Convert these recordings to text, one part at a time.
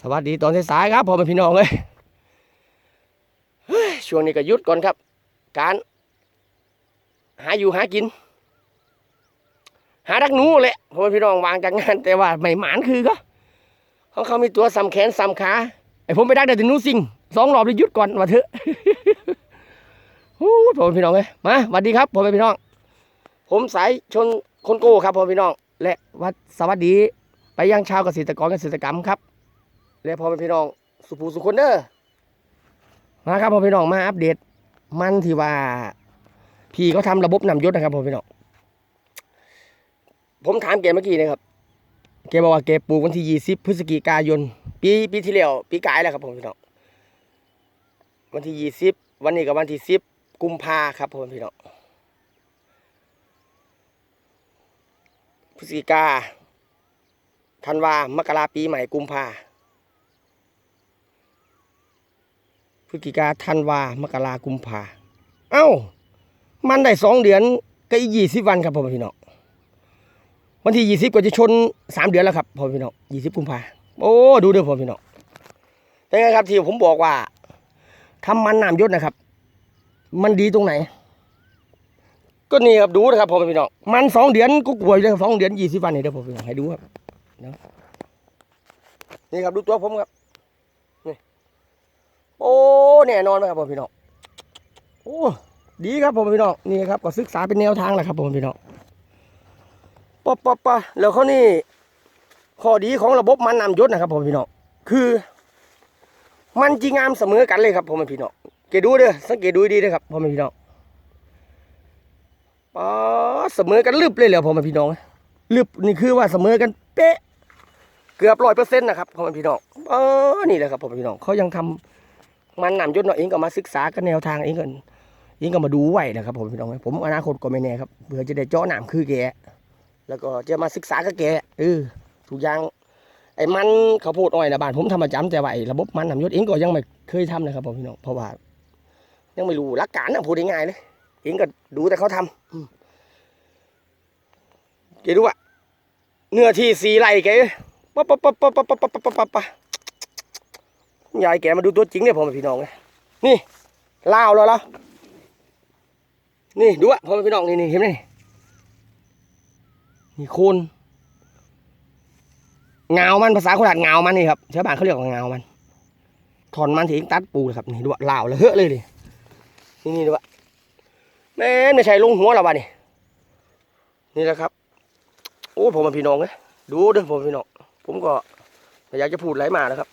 สวัสดีตอนสายๆครับพ่อแม่พี่น้องเลยช่วงนี้ก็ยุดก่อนครับ การ หาอยู่หากิน หาดักหนูแหละพ่อแม่พี่น้องวางจากงาน แต่ว่าไม่หมานคือก็เขาเขามีตัวซ้ำแขนซ้ำขาไอผมไปดักแต่ถึงหนูสิงสองรอบเลยยุดก่อนว่าเถอะโอ้พ่อแม่พี่น้องเลยมาสวัสดีครับพ่อแม่พี่น้อง ผมสายชนคนโก้ครับพ่อแม่พี่น้อง และวัดสวัสดี ไปยังชาวเกษตรกรเกษตรกรรมครับ และพ่อแม่พี่น้องสุภูสุคนเด้อมาครับพ่อพี่น้องมาอัปเดต มันที่ว่า พี่เขาทำระบบนำยศนะครับพ่อพี่น้องผมถามแกเมื่อกี้นะครับแกบอกว่าแกปลูกวันที่ยี่สิบพฤศจิกายน ปีปีที่แล้วปีกายแล้วครับพ่อพี่น้องวันที่ยี่สิบวันนี้กับวันที่สิบกุมภาครับพ่อพี่น้องพฤศจิกาธันวามกราปีใหม่กุมภา พฤศจิกาธันวามกรากุมภาเอ้า มันได้สองเดือนก็อีกยี่สิบวันครับพ่อพี่น้องวันที่ยี่สิบก็จะชนสามเดือนแล้วครับพ่อพี่น้องยี่สิบกุมภาโอ้ดูเด้อพ่อพี่น้องยังไงครับที่ผมบอกว่าทำมันน้ำยศนะครับ มันดีตรงไหน ก็นี่ครับดูนะครับพ่อพี่น้องมันสองเดือนก็กลัวอยู่เลยสองเดือนยี่สิบวันนี่เด้อพ่อพี่น้องให้ดูครับนะนี่ครับดูตัวผมครับ โอ้แน่นอนไหมครับผมพี่น้องโอ้ดีครับผมพี่น้องนี่ครับก็ศึกษาเป็นแนวทางแหละครับผมพี่น้องปะปะปะแล้วเขานี่ข้อดีของระบบมันนำยศนะครับผมพี่น้องคือ มันจีงามเสมอกันเลยครับผมพี่น้องเกดูเด้อสังเกตดูดีเด้อครับผมพี่น้องปะเสมอกันลึบเลยเหรอผมพี่น้องลึบนี่คือว่าเสมอกันเป๊ะ เกือบร้อยเปอร์เซ็นต์นะครับผมพี่น้องเออนี่แหละครับผมพี่น้องเขายังทำ มันนำยศเนาะเองก็มาศึกษากันแนวทางเองกันเองก็มาดูไว้นะครับผมพี่น้องผมอนาคตก็ไม่แน่ครับเผื่อจะได้เจาะหนามคือแกแล้วก็จะมาศึกษากับแกเออทุกอย่างไอ้มันข้าวโพดอ้อยนะบ้านผมทำประจำแต่ว่าไอ้ระบบมันนำยศเองก็ยังไม่เคยทำนะครับผมพี่น้องเพราะว่ายังไม่รู้หลักการนะพูดง่ายๆเลยเองก็ดูแต่เขาทำแกดูว่าเนื้อที่สีไร่แกปปั๊บปั๊บปั๊บปั๊บปั๊บปั๊บปั๊บปั๊บ ยายแกมาดูตัวจริงเนี่ยพ่อแม่พี่น้องนะนี่ลาวแล้วเหรอนี่ดูอะพ่อแม่พี่น้องนี่นี่เห็นไหมนี่โคนเงามันภาษาโคราชเงามันนี่ครับชาวบ้านเขาเรียกว่าเงามันถอนมันถึงตัดปูครับนี่ดูอะลาวแล้วเฮ้อเลยดินี่นี่ดูอะแม่ไม่ใช่ลงหัวเราบ้านี่นี่แหละครับ โอ้พ่อแม่พี่น้องเนะดูเด้อพ่อแม่พี่น้องผมก็ไม่อยากจะพูดไรมานะครับ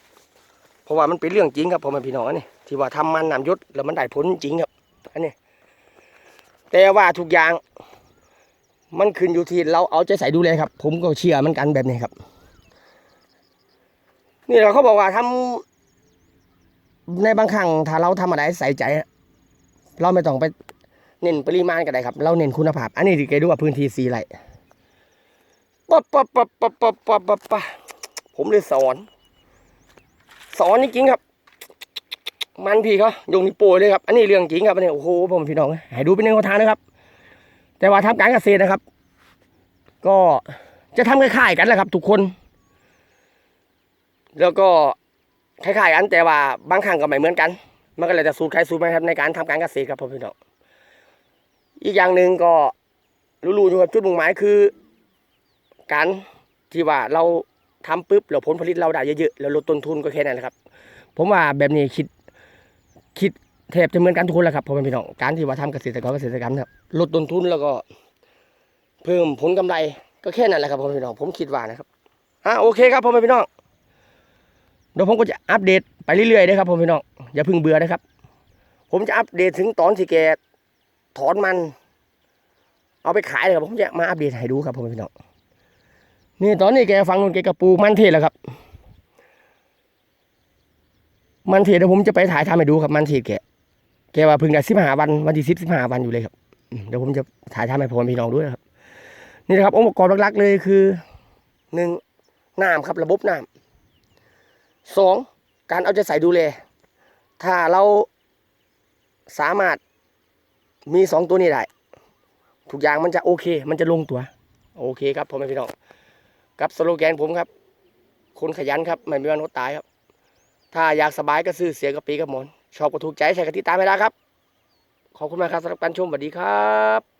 เพราะว่ามันเป็นเรื่องจริงครับพ่อแม่พี่น้องนี่ที่ว่าทำมันน้ำยุศแล้วมันได้ผลจริงครับอันนี้แต่ว่าทุกอย่าง มันขึ้นอยู่ที่เราเอาใจใส่ดูแลครับ ผมก็เชื่อมันกันแบบนี้ครับ นี่เราเขาบอกว่าทำในบางครั้งถ้าเราทำอะไรใส่ใจ เราไม่ต้องไปเน้นปริมาณก็ได้ครับ เราเน้นคุณภาพ อันนี้ที่กดูว่าพื้นที่สีไรปั๊บปั๊บปั๊บปั๊บปั๊บปั๊บผมเลยสอน สอนจริงครับ มันพี่เขายงนิ้วโป้งเลยครับ อันนี้เรื่องจริงครับอันนี้โอ้โหผมพี่น้องให้ดูเป็นแนวทางนะครับ แต่ว่าทำการเกษตรนะครับ ก็จะทำคล้ายๆกันแหละครับ ทุกคน แล้วก็คล้ายๆกันแต่ว่าบางครั้งก็ไม่เหมือนกัน มันก็เลยแต่สูตรใครสูตรมันครับในการทำการเกษตรครับผมพี่น้องอีกอย่างหนึ่งก็รู้ๆอยู่ครับจุดมุ่งหมายคือ การที่ว่าเรา ทำปุ๊บแล้วผลผลิตเราได้เยอะๆแล้วลดต้นทุนก็แค่นั้นแหละครับ ผมว่าแบบนี้คิดคิดแทบจะเหมือนกันทุกคนแหละครับพ่อแม่พี่น้องการที่ว่าทำเกษตรกรเกษตรกรรมครับลดต้นทุนแล้วก็ เพิ่มผลกำไรก็แค่นั้นแหละครับพ่อแม่พี่น้องผมคิดว่านะครับอะโอเคครับพ่อแม่พี่น้องเดี๋ยวผมก็จะอัปเดตไปเรื่อยๆนะครับพ่อแม่พี่น้องอย่าเพิ่งเบื่อนะครับ ผมจะอัปเดตถึงตอนที่แกถอนมัน เอาไปขายเลยครับผมจะมาอัปเดตให้ดูครับพ่อแม่พี่น้อง นี่ตอนนี้แกฟังนนแกกระปูมันเทศแล้วครับ มันเทศเดี๋ยวผมจะไปถ่ายทำให้ดูครับ มันเทศแกแกว่าเพิ่งได้สิบห้าวันวันที่สิบสิบห้าวันอยู่เลยครับเดี๋ยวผมจะถ่ายทำให้พ่อแม่พี่น้องด้วยครับ นี่นะครับองค์ประกอบหลักๆเลยคือหนึ่งน้ำครับระบบน้ำสองการเอาใจใส่ดูแล ถ้าเราสามารถมีสองตัวนี้ได้ทุกอย่างมันจะโอเค มันจะลงตัว โอเคครับพ่อแม่พี่น้อง กับสโลแกนผมครับ คนขยันครับ ไม่มีวันอดตายครับ ถ้าอยากสบายก็ซื้อเสียกระปีกระหมอน ชอบก็ถูกใจใส่กระติตามให้ได้ครับ ขอบคุณมากครับสำหรับการชมสวัสดีครับ